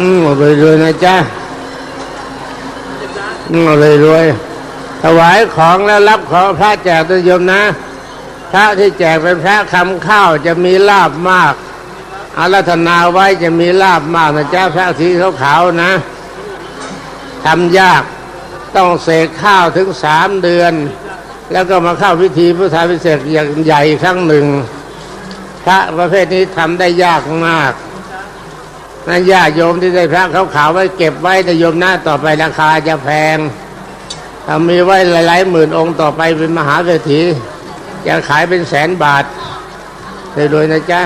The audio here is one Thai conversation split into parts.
อืมเอารวยๆนะจ๊ะอืมเอารวยๆถวายของแล้วรับของพระแจกตุยมนะ พระที่แจกเป็นพระคำข้าวจะมีลาบมากอารัธนาไว้จะมีลาบมากนะจ๊ะพระสีขาวๆนะทำยากต้องเสกข้าวถึงสามเดือน แล้วก็มาเข้าพิธีพุทธาพิเศษอย่างใหญ่ครั้งหนึ่ง พระประเภทนี้ทำได้ยากมาก นั่นญาโยมที่ได้พระขาวๆไว้เก็บไว้แต่โยมหน้าต่อไปราคาจะแพงถ้ามีไว้หลายๆหมื่นองค์ต่อไปเป็นมหาเศรษฐีจะขายเป็นแสนบาทเลยรวยนะจ๊ะ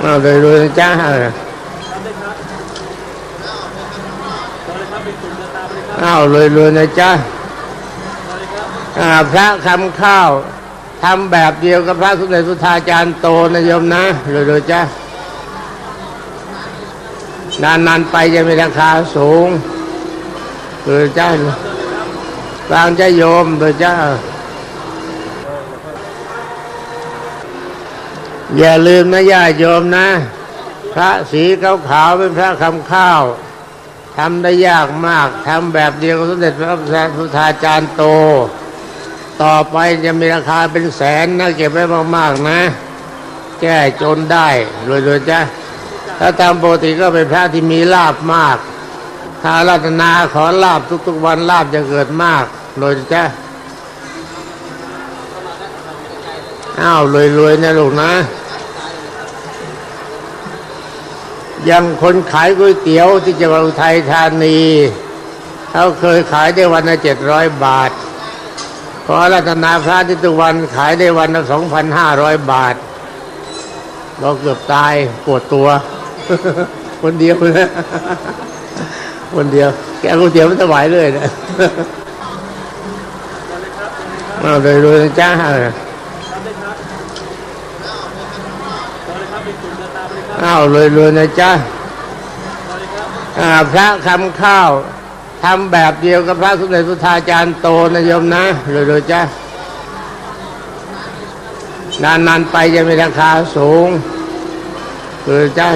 เอาเลยรวยนะจ๊ะเออเอาเลยรวยนะจ๊ะพระคำข้าว ทำแบบเดียวกับพระสมเด็จพุทธาจารย์โตนะโยมนะเลยรวยจ้ะนานๆไปจะมีราคาสูงเลยจ้ะบางจะโยมโดยจ้าอย่าลืมนะญาติโยมนะ พระสีขาวๆเป็นพระคำข้าวทำได้ยากมากทำแบบเดียวกับสมเด็จพระพุทธาจารย์โต ต่อไปจะมีราคาเป็นแสนนะเก็บไว้มากๆนะ แก้จนได้รวยๆจ้ะถ้าตามปกติก็เป็นพระที่มีลาบมาก ถ้ารัตนาขอลาบทุกๆวันลาบจะเกิดมากเลยจ้ะอ้าวรวยๆนะลูกนะยังคนขายก๋วยเตี๋ยวที่จังหวัดอุทัยธานี เขาเคยขายได้วันละเจ็ดร้อยบาท อรัตนาพระที่ทุกวันขายได้วันละสองพันห้าร้อยบาท เราเกือบตายปวดตัว คนเดียวนะคนเดียว แกก๋วยเตี๋ยวไม่ถวายเลยนะเอาเลยรวยนะจ้าเอาเลยรวยนะจ้าพระคำข้าว ทำแบบเดียวกับพระสมเด็จพุทธาจารย์โตนะโยมนะเลยรวยจ้านานๆไปจะมีราคาสูงเลยจ้ะ